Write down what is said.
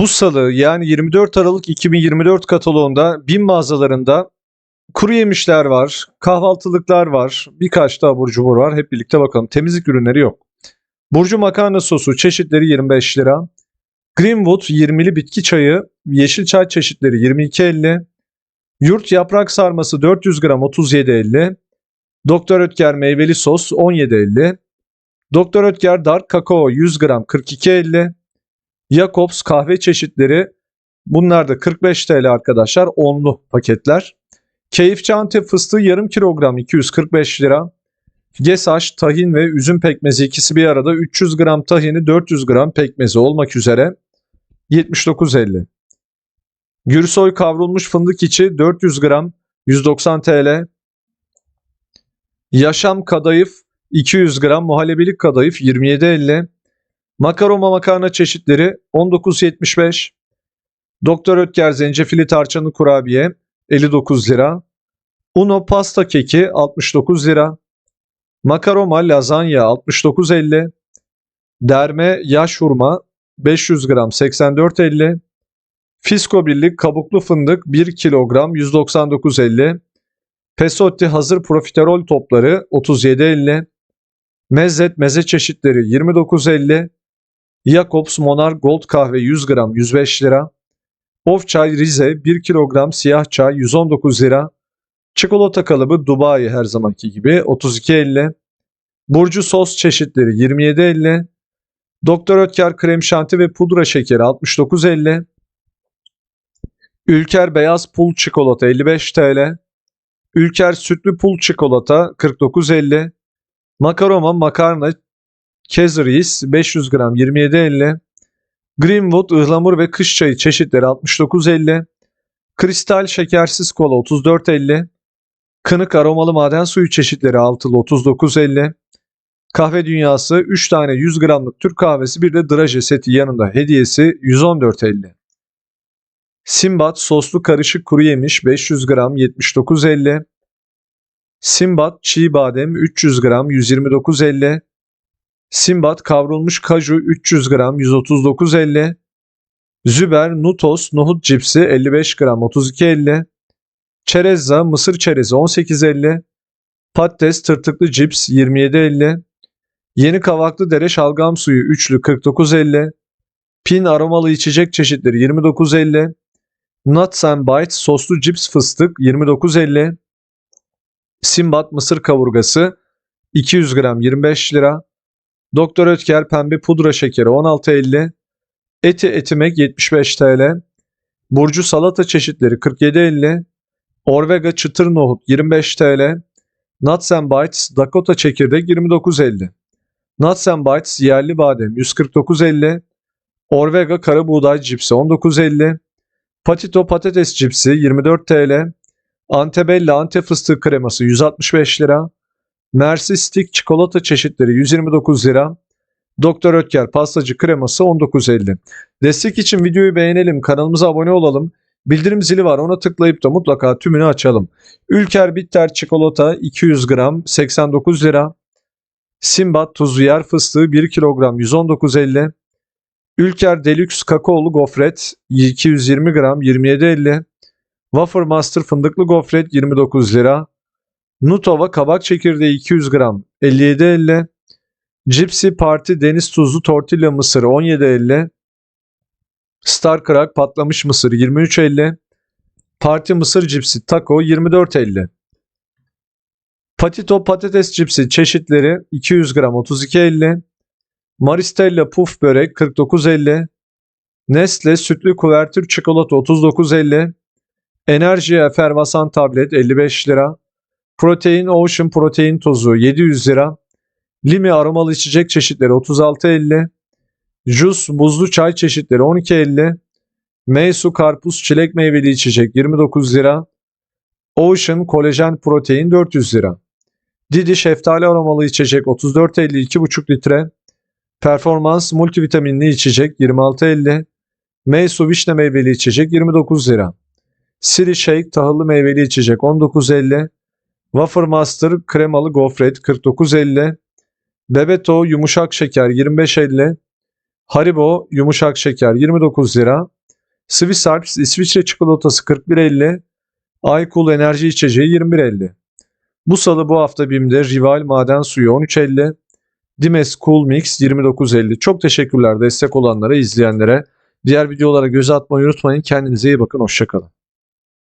Bu salı yani 24 Aralık 2024 kataloğunda BİM mağazalarında kuru yemişler var, kahvaltılıklar var, birkaç da abur cubur var. Hep birlikte bakalım. Temizlik ürünleri yok. Burcu makarna sosu çeşitleri 25 lira. Greenwood 20'li bitki çayı, yeşil çay çeşitleri 22.50. Yurt yaprak sarması 400 gram 37.50. Doktor Ötker meyveli sos 17.50. Doktor Ötker dark kakao 100 gram 42.50. Jacobs kahve çeşitleri bunlar da 45 TL arkadaşlar onlu paketler. Keyifçi Antep fıstığı yarım kilogram 245 lira. Gesaş, tahin ve üzüm pekmezi ikisi bir arada 300 gram tahini 400 gram pekmezi olmak üzere 79.50. Gürsoy kavrulmuş fındık içi 400 gram 190 TL. Yaşam kadayıf 200 gram muhallebilik kadayıf 27.50. Makaroma makarna çeşitleri 19.75. Doktor Ötker zencefili tarçınlı kurabiye 59 lira. Uno pasta keki 69 lira. Makaroma lazanya 69.50. Derme yaş hurma 500 gram 84.50. Fisko birlik kabuklu fındık 1 kilogram 199.50. Pesotti hazır profiterol topları 37.50. Mezzet meze çeşitleri 29.50. Jacobs Monarch Gold kahve 100 gram 105 lira. Of çay Rize 1 kilogram siyah çay 119 lira. Çikolata kalıbı Dubai her zamanki gibi 32.50. Burcu sos çeşitleri 27.50. Doktor Ötker krem şanti ve pudra şekeri 69.50. Ülker beyaz pul çikolata 55 TL. Ülker sütlü pul çikolata 49.50. Makaroma makarna Kezeris 500 gram 27.50. Greenwood ıhlamur ve kış çayı çeşitleri 69.50. Kristal şekersiz kola 34.50. Kınık aromalı maden suyu çeşitleri altılı 39.50. Kahve dünyası 3 tane 100 gramlık Türk kahvesi bir de draje seti yanında hediyesi 114.50. Simbat soslu karışık kuru yemiş 500 gram 79.50. Simbat çiğ badem 300 gram 129.50. Simbat kavrulmuş kaju 300 gram 139.50. Züber Nutos nohut cipsi 55 gram 32.50. Çerezza mısır çerezi 18.50. Patates tırtıklı cips 27.50. Yeni kavaklı dere şalgam suyu üçlü 49.50. Pin aromalı içecek çeşitleri 29.50. Nuts and Bites soslu cips fıstık 29.50. Simbat mısır kavurgası 200 gram 25 lira. Doktor Ötker pembe pudra şekeri 16.50. Eti etimek 75 TL. Burcu salata çeşitleri 47.50. Orvega çıtır nohut 25 TL. Nuts and Bites Dakota çekirdek 29.50. Nuts and Bites yerli badem 149.50. Orvega kara buğday cipsi 19.50. Patito patates cipsi 24 TL. Antebella Antep fıstığı kreması 165 lira. Mersi Stick çikolata çeşitleri 129 lira. Doktor Ötker pastacı kreması 19.50. Destek için videoyu beğenelim, kanalımıza abone olalım. Bildirim zili var ona tıklayıp da mutlaka tümünü açalım. Ülker Bitter çikolata 200 gram 89 lira. Simbat tuzlu yer fıstığı 1 kilogram 119.50. Ülker Deluxe kakaolu gofret 220 gram 27.50. Wafer Master fındıklı gofret 29 lira. Nutova kabak çekirdeği 200 gram 57.50. Gypsy Party deniz tuzlu tortilla mısır 17.50. Star Crack patlamış mısır 23.50. Parti mısır cipsi taco 24.50. Patito patates cipsi çeşitleri 200 gram 32.50. Maristella puf börek 49.50. Nestle sütlü kuvertür çikolata 39.50. Enerji efervasan tablet 55 lira. Protein Ocean protein tozu 700 lira. Limi aromalı içecek çeşitleri 36.50. Jus buzlu çay çeşitleri 12.50. Meysu karpuz çilek meyveli içecek 29 lira. Ocean kolajen protein 400 lira. Didi şeftali aromalı içecek 34.50 2,5 litre. Performans multivitaminli içecek 26.50. Meysu vişne meyveli içecek 29 lira. Siri Shake tahıllı meyveli içecek 19.50. Wafer Master kremalı gofret 49.50. Bebeto yumuşak şeker 25.50. Haribo yumuşak şeker 29 lira. Swiss Alps İsviçre çikolatası 41.50. Aykul enerji içeceği 21.50. Bu salı bu hafta BİM'de Rival maden suyu 13.50. Dimes Cool Mix 29.50. Çok teşekkürler destek olanlara, izleyenlere. Diğer videolara göz atmayı unutmayın. Kendinize iyi bakın. Hoşçakalın.